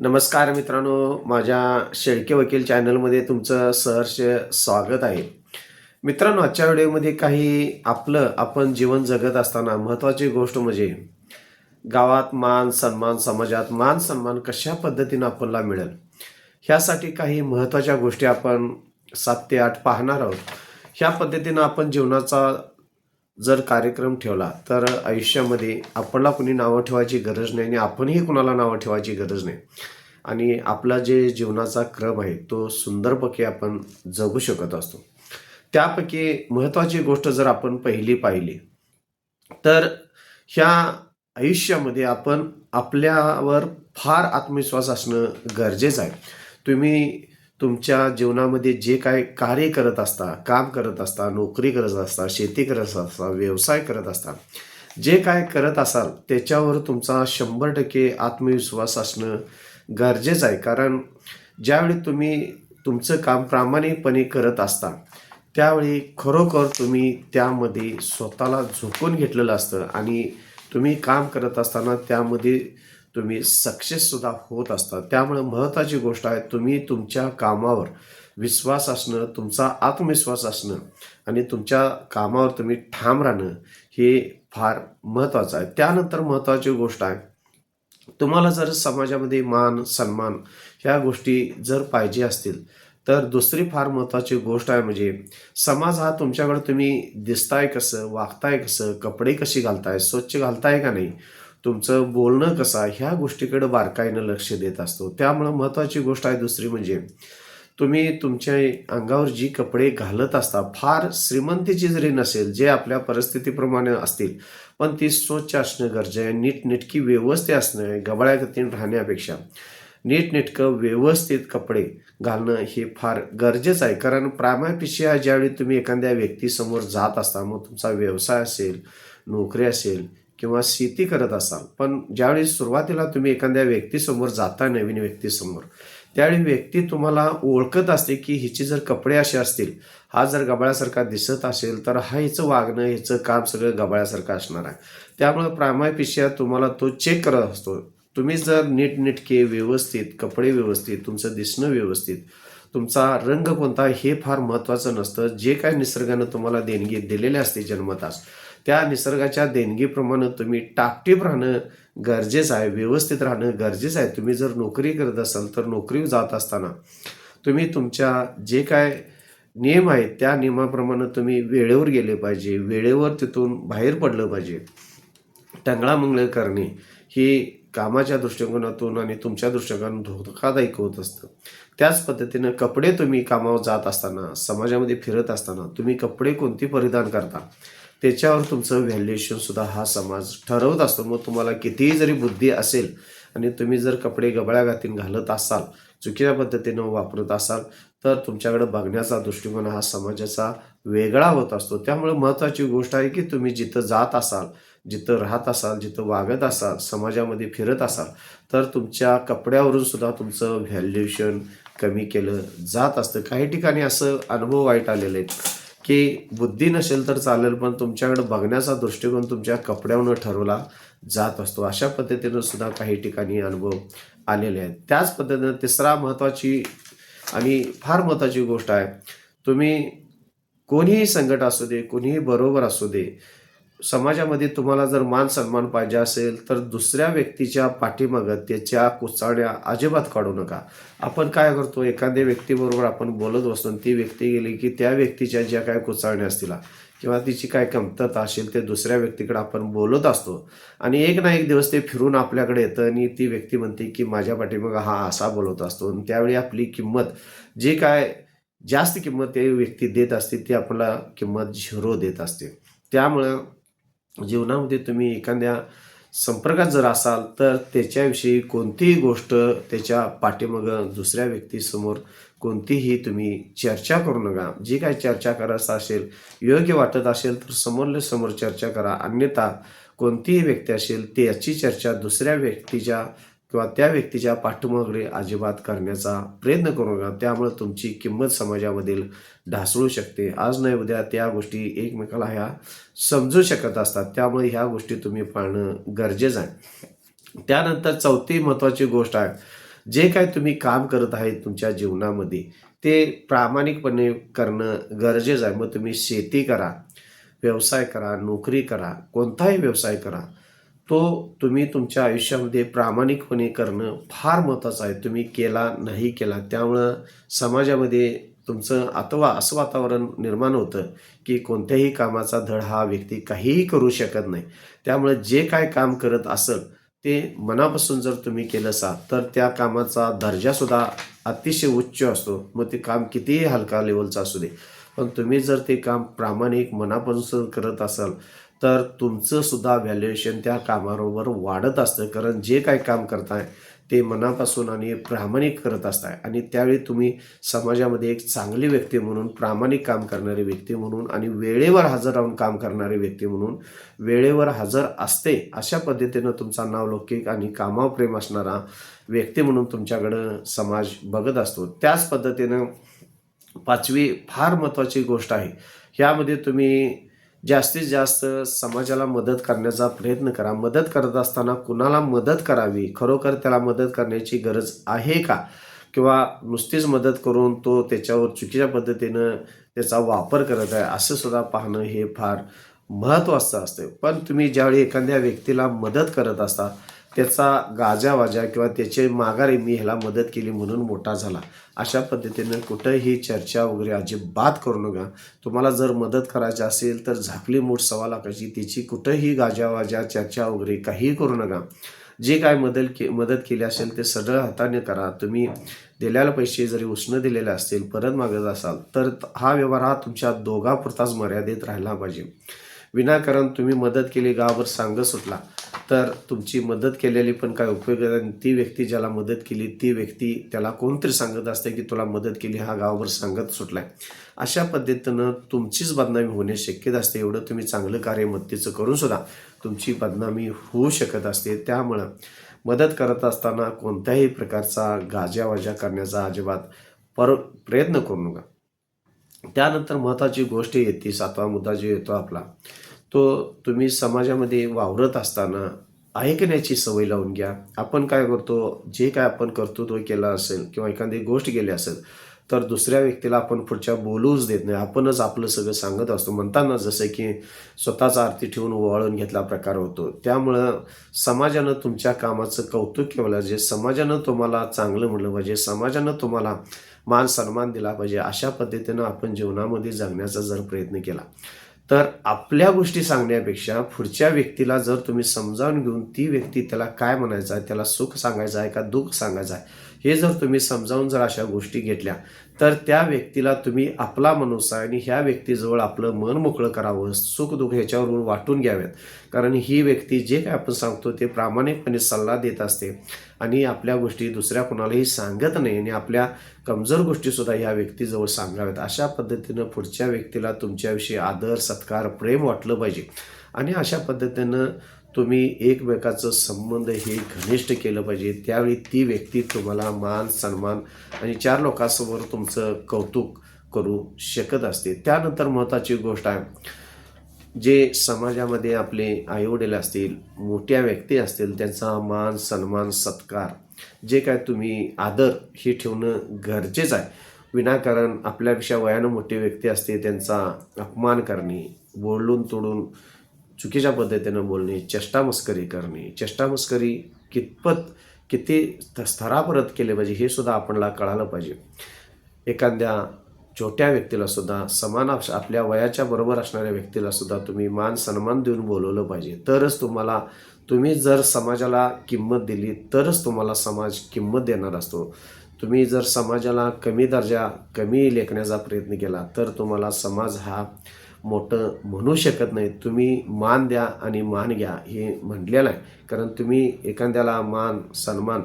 नमस्कार मित्रांनो माझ्या शेळके वकील चॅनलमध्ये तुमचं सहर्ष स्वागत आहे. मित्रांनो आजच्या व्हिडिओमध्ये काही आपलं आपण जीवन जगत असताना महत्त्वाची गोष्ट म्हणजे गावात मान सन्मान समाजात मान सन्मान कशा पद्धतीनं आपल्याला मिळेल? ह्यासाठी काही महत्त्वाच्या गोष्टी आपण सात ते आठ पाहणार आहोत. ह्या पद्धतीनं आपण जीवनाचा जर कार्यक्रम ठेवला तर आयुष्यामध्ये आपल्याला कुणी नावं ठेवायची गरज नाही आणि आपणही कुणाला नावं ठेवायची गरज नाही. आणि आपला जे जीवनाचा क्रम आहे तो सुंदरपैकी आपण जगू शकत असतो. त्यापैकी महत्त्वाची गोष्ट जर आपण पहिली पाहिली तर ह्या आयुष्यामध्ये आपण आपल्यावर फार आत्मविश्वास असणं गरजेचं आहे. तुम्ही तुमच्या जीवनामध्ये जे काय कार्य करत असता काम करत असता नोकरी करत असता शेती करत असता व्यवसाय करत असता जे काय करत असाल त्याच्यावर तुमचा शंभर टक्के आत्मविश्वास असणं गरजेचं आहे. कारण ज्यावेळी तुम्ही तुमचं काम प्रामाणिकपणे करत असता त्यावेळी खरोखर तुम्ही त्यामध्ये स्वतःला झोकून घेतलेलं असतं आणि तुम्ही काम करत असताना त्यामध्ये तुम्ही सक्सेससुद्धा होत असता त्यामुळे महत्त्वाची गोष्ट आहे तुम्ही तुमच्या कामावर विश्वास असणं तुमचा आत्मविश्वास असणं आणि तुमच्या कामावर तुम्ही ठाम राहणं हे फार महत्त्वाचं आहे. त्यानंतर महत्त्वाची गोष्ट आहे तुम्हाला जर समाजामध्ये मान सन्मान ह्या गोष्टी जर पाहिजे असतील तर दुसरी फार महत्त्वाची गोष्ट आहे म्हणजे समाज हा तुमच्याकडे तुम्ही दिसताय कसं वागताय कसं कपडे कशी घालताय स्वच्छ घालताय का नाही तुमचं बोलणं कसं ह्या गोष्टीकडे बारकाईनं लक्ष देत असतो. त्यामुळं महत्त्वाची गोष्ट आहे दुसरी म्हणजे तुम्ही तुमच्या अंगावर जी कपडे घालत असता फार श्रीमंतीची जरी नसेल जे आपल्या परिस्थितीप्रमाणे असतील पण ती स्वच्छ असणं गरजे आहे नीटनेटकी व्यवस्थित असणं आहे गबाळ्यागतीन राहण्यापेक्षा. नीटनेटकं व्यवस्थित कपडे घालणं हे फार गरजेचं आहे कारण प्रामापिशिया ज्यावेळी तुम्ही एखाद्या व्यक्तीसमोर जात असता मग तुमचा व्यवसाय असेल नोकरी असेल किंवा शेती करत असाल पण ज्यावेळी सुरुवातीला तुम्ही एखाद्या व्यक्तीसमोर जाता नवीन व्यक्तीसमोर त्यावेळी व्यक्ती तुम्हाला ओळखत असते की हिचे जर कपडे असे असतील हा जर गबाळ्यासारखा दिसत असेल तर हा हिचं वागणं हिचं काम सगळं गबाळ्यासारखं असणार आहे. त्यामुळं प्रामापिशिया तुम्हाला तो चेक करत असतो. तुम्ही जर नीटनेटके व्यवस्थित कपडे व्यवस्थित तुमचं दिसणं व्यवस्थित तुमचा रंग कोणता हे फार महत्त्वाचं नसतं. जे काय निसर्गानं तुम्हाला देणगी दिलेले असते जन्मतास त्या निसर्गाच्या देणगीप्रमाणे तुम्ही टापटीप राहणं गरजेचं आहे व्यवस्थित राहणं गरजेचं आहे. तुम्ही जर नोकरी करत असाल तर नोकरी जात असताना तुम्ही तुमच्या जे काय नियम आहेत त्या नियमाप्रमाणे तुम्ही वेळेवर गेले पाहिजे. वेळेवर तिथून बाहेर पडलं पाहिजे. टंगळामंगळ करणे हे कामाच्या दृष्टिकोनातून आणि तुमच्या दृष्टिकोनातून धोकादायक होत असतं. त्याच पद्धतीनं कपडे तुम्ही कामावर जात असताना समाजामध्ये फिरत असताना तुम्ही कपडे कोणती परिधान करता? त्याच्यावर तुमचं व्हॅल्युएशन सुद्धा हा समाज ठरवत असतो. मग तुम्हाला कितीही जरी बुद्धी असेल आणि तुम्ही जर कपडे गबळ्या गातीन घालत असाल चुकीच्या पद्धतीनं वापरत असाल तर तुमच्याकडे बघण्याचा दृष्टिकोन हा समाजाचा वेगळा होत असतो. त्यामुळे महत्त्वाची गोष्ट आहे की तुम्ही जिथं जात असाल जिथं राहत असाल जिथं वागत असाल समाजामध्ये फिरत असाल तर तुमच्या कपड्यावरून सुद्धा तुमचं व्हॅल्युएशन कमी केलं जात असतं. काही ठिकाणी असं अनुभव वाईट आलेले आहेत. की बुद्धी नसेल तर चालेल पण तुमच्याकडे बघण्याचा दृष्टिकोन तुमच्या कपड्यावरून ठरवला जात असतो. अशा पद्धतीनं सुद्धा काही ठिकाणी अनुभव आलेले आहेत. त्याच पद्धतीनं तिसरा महत्त्वाची आणि फार महत्त्वाची गोष्ट आहे तुम्ही कोणीही संकट असू दे कोणीही बरोबर असू दे समाजामध्ये तुम्हाला जर मान सन्मान पाहिजे असेल तर दुसऱ्या व्यक्तीच्या पाठीमागं त्याच्या कुचाड्या अजिबात काढू नका. आपण काय करतो एखाद्या व्यक्तीबरोबर आपण बोलत असतो आणि ती व्यक्ती गेली की त्या व्यक्तीच्या ज्या काय कुचाळण्या असतील किंवा तिची काय कमतरता असेल ते दुसऱ्या व्यक्तीकडे आपण बोलत असतो. आणि एक ना एक दिवस ते फिरून आपल्याकडे येतं आणि ती व्यक्ती म्हणते की माझ्या पाठीमागं हा असा बोलत असतो. आणि त्यावेळी आपली किंमत जे काय जास्त किंमत ते व्यक्ती देत असते ती आपल्याला किंमत झिरो देत असते. त्यामुळं जीवनामध्ये तुम्ही एखाद्या संपर्कात जर असाल तर त्याच्याविषयी कोणतीही गोष्ट त्याच्या पाठीमागं दुसऱ्या व्यक्तीसमोर कोणतीही तुम्ही चर्चा करू नका. जी काही चर्चा करायचं असेल योग्य वाटत असेल तर समोरले समोर चर्चा करा. अन्यथा कोणतीही व्यक्ती असेल त्याची चर्चा दुसऱ्या व्यक्तीच्या किंवा त्या व्यक्तीच्या पाठिंबाकडे अजिबात करण्याचा प्रयत्न करू नका. त्यामुळे तुमची किंमत समाजामधील ढासळू शकते. आज नाही उद्या त्या गोष्टी एकमेकाला ह्या समजू शकत असतात. त्यामुळे ह्या गोष्टी तुम्ही पाळणं गरजेचं आहे. त्यानंतर चौथी महत्त्वाची गोष्ट आहे. जे काय तुम्ही काम करत आहे तुमच्या जीवनामध्ये ते प्रामाणिकपणे करणं गरजेचं आहे. मग तुम्ही शेती करा व्यवसाय करा नोकरी करा कोणताही व्यवसाय करा. तो तुम्ही तुमच्या आयुष्यामध्ये प्रामाणिकपणे करणं फार महत्त्वाचं आहे. तुम्ही केला नाही केला त्यामुळं समाजामध्ये तुमचं अथवा असं वातावरण निर्माण होतं की कोणत्याही कामाचा धड हा व्यक्ती काहीही करू शकत नाही. त्यामुळे जे काय काम करत असेल ते मनापासून जर तुम्ही केलं असाल तर त्या कामाचा दर्जासुद्धा अतिशय उच्च असतो. मग ते काम कितीही हलका लेवलचं असू दे. पण तुम्ही जर ते काम प्रामाणिक मनापासून करत असाल तर तुमचं सुद्धा व्हॅल्युएशन त्या कामाबरोबर वाढत असतं. कारण जे काय काम करताय ते मनापासून आणि प्रामाणिक करत असताय. आणि त्यावेळी तुम्ही समाजामध्ये एक चांगली व्यक्ती म्हणून प्रामाणिक काम करणारी व्यक्ती म्हणून आणि वेळेवर हजर राहून काम करणारी व्यक्ती म्हणून वेळेवर हजर असते अशा पद्धतीनं तुमचा नावलौकिक आणि कामावर प्रेम असणारा व्यक्ती म्हणून तुमच्याकडं समाज बघत असतो. त्याच पद्धतीनं पाचवी फार महत्त्वाची गोष्ट आहे. यामध्ये तुम्ही जास्तीत जास्त समाजाला मदत करण्याचा प्रयत्न करा. मदत करत असताना कुणाला मदत करावी? खरोखर त्याला मदत करण्याची गरज आहे का? किंवा नुसतीच मदत करून तो त्याच्यावर चुकीच्या पद्धतीनं त्याचा वापर करत आहे असं सुद्धा पाहणं हे फार महत्त्वाचं असतं. पण तुम्ही ज्यावेळी एखाद्या व्यक्तीला मदत करत असता त्याचा गाजावाजा किंवा त्याचे माघारी मी ह्याला मदत केली म्हणून मोठा झाला. अशा पद्धतीनं कुठंही चर्चा वगैरे अजिबात करू नका. तुम्हाला जर मदत करायची असेल तर झाकली मूठ सवा लाखाची तिची कुठंही गाजावाजा चर्चा वगैरे काहीही करू नका. जे काय मदत के मदत केली असेल ते सरळ हाताने करा. तुम्ही दिलेले पैसे जरी उष्ण दिलेले असतील परत मागत असाल तर हा व्यवहार हा तुमच्या दोघापुरताच मर्यादित राहिला पाहिजे. विनाकारण तुम्ही मदत केली गावावर सांग सुटला. तर तुमची मदत केलेली पण काय उपयोग आहे? आणि ती व्यक्ती ज्याला मदत केली ती व्यक्ती त्याला कोणतरी सांगत असते की तुला मदत केली हा गावावर सांगत सुटलाय. अशा पद्धतीनं तुमचीच बदनामी होणे शक्यत असते. एवढं तुम्ही चांगलं कार्य मदतीचं करून सुद्धा तुमची बदनामी होऊ शकत असते. त्यामुळं मदत करत असताना कोणत्याही प्रकारचा गाजावाजा करण्याचा अजिबात पर प्रयत्न करू नका. त्यानंतर महत्त्वाची गोष्ट येते सातवा मुद्दा जो येतो आपला. तो तुम्ही समाजामध्ये वावरत असताना ऐकण्याची सवय लावून घ्या? आपण काय करतो? जे काय आपण कर्तृत्व केलं असेल किंवा एखादी गोष्ट केली असेल तर दुसऱ्या व्यक्तीला आपण पुढच्या बोलूच देत नाही. आपणच आपलं सगळं सांगत असतो. म्हणताना जसं की स्वतःचा आरती ठेवून ओवाळून घेतला प्रकार होतो. त्यामुळं समाजानं तुमच्या कामाचं कौतुक केलं पाहिजे. समाजानं तुम्हाला चांगलं म्हणलं पाहिजे. समाजानं तुम्हाला मान सन्मान दिला पाहिजे. अशा पद्धतीनं आपण जीवनामध्ये जगण्याचा जर प्रयत्न केला तर आपल्या गोष्टी सांगण्यापेक्षा पुढच्या व्यक्तीला जर तुम्ही समजावून घेऊन ती व्यक्ती त्याला काय म्हणायचं आहे त्याला सुख सांगायचं आहे का दुःख सांगायचं आहे हे जर तुम्ही समजावून जर अशा गोष्टी घेतल्या तर त्या व्यक्तीला तुम्ही आपला मनुष्य आणि ह्या व्यक्तीजवळ आपलं मन मोकळं करावं सुख दुःख ह्याच्यावरून वाटून घ्याव्यात. कारण ही व्यक्ती जे काय आपण सांगतो ते प्रामाणिकपणे सल्ला देत असते आणि आपल्या गोष्टी दुसऱ्या कोणालाही सांगत नाही आणि आपल्या कमजोर गोष्टीसुद्धा ह्या व्यक्तीजवळ सांगाव्यात. अशा पद्धतीनं पुढच्या व्यक्तीला तुमच्याविषयी आदर सत्कार प्रेम वाटलं पाहिजे. आणि अशा पद्धतीनं तुम्ही एकमेकाचं संबंध हे घनिष्ठ केलं पाहिजे. त्यावेळी ती व्यक्ती तुम्हाला मान सन्मान आणि चार लोकांसमोर तुमचं कौतुक करू शकत असते. त्यानंतर महत्त्वाची गोष्ट आहे जे समाजामध्ये आपले आईवडील असतील मोठ्या व्यक्ती असतील त्यांचा मान सन्मान सत्कार जे काय तुम्ही आदर हे ठेवणं गरजेचं आहे. विनाकारण आपल्यापेक्षा वयानं मोठी व्यक्ती असते त्यांचा अपमान करणे बोलून तोडून चुकीच्या पद्धतीनं बोलणे चेष्टामस्करी करणे. चेष्टामस्करी कितपत किती स्तरापर्यंत केले पाहिजे हे सुद्धा आपल्याला कळालं पाहिजे. एखाद्या छोट्या व्यक्तीला सुद्धा समान आपल्या वयाच्या बरोबर असणाऱ्या व्यक्तीला सुद्धा तुम्ही मान सन्मान देऊन बोलवलं पाहिजे. तरच तुम्हाला तुम्ही जर समाजाला किंमत दिली तरच तुम्हाला समाज किंमत देणार असतो. तुम्ही जर समाजाला कमी दर्जा कमी लेखण्याचा प्रयत्न केला तर तुम्हाला समाज हा मोठं म्हणू शकत नाही. तुम्ही मान द्या आणि मान घ्या हे म्हटलेलं आहे. कारण तुम्ही एखाद्याला मान सन्मान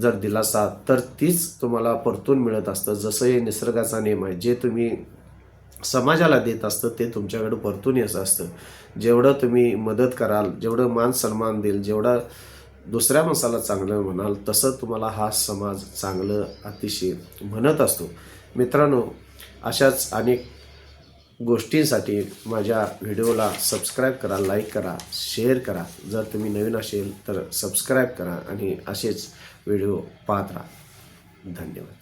जर दिला असता तर तीच तुम्हाला परतून मिळत असतं. जसं हे निसर्गाचा नियम आहे. जे तुम्ही समाजाला देत असतं ते तुमच्याकडे परतून येत असतं. जेवढं तुम्ही मदत कराल जेवढं मान सन्मान देईल जेवढं दुसऱ्या माणसाला चांगलं म्हणाल तसं तुम्हाला हा समाज चांगलं अतिशय म्हणत असतो. मित्रांनो अशाच अनेक गोष्टींसाठी माझ्या व्हिडिओला सबस्क्राईब करा लाईक करा शेअर करा. जर तुम्ही नवीन असेल तर सबस्क्राईब करा आणि असेच व्हिडिओ पाहत राहा. धन्यवाद.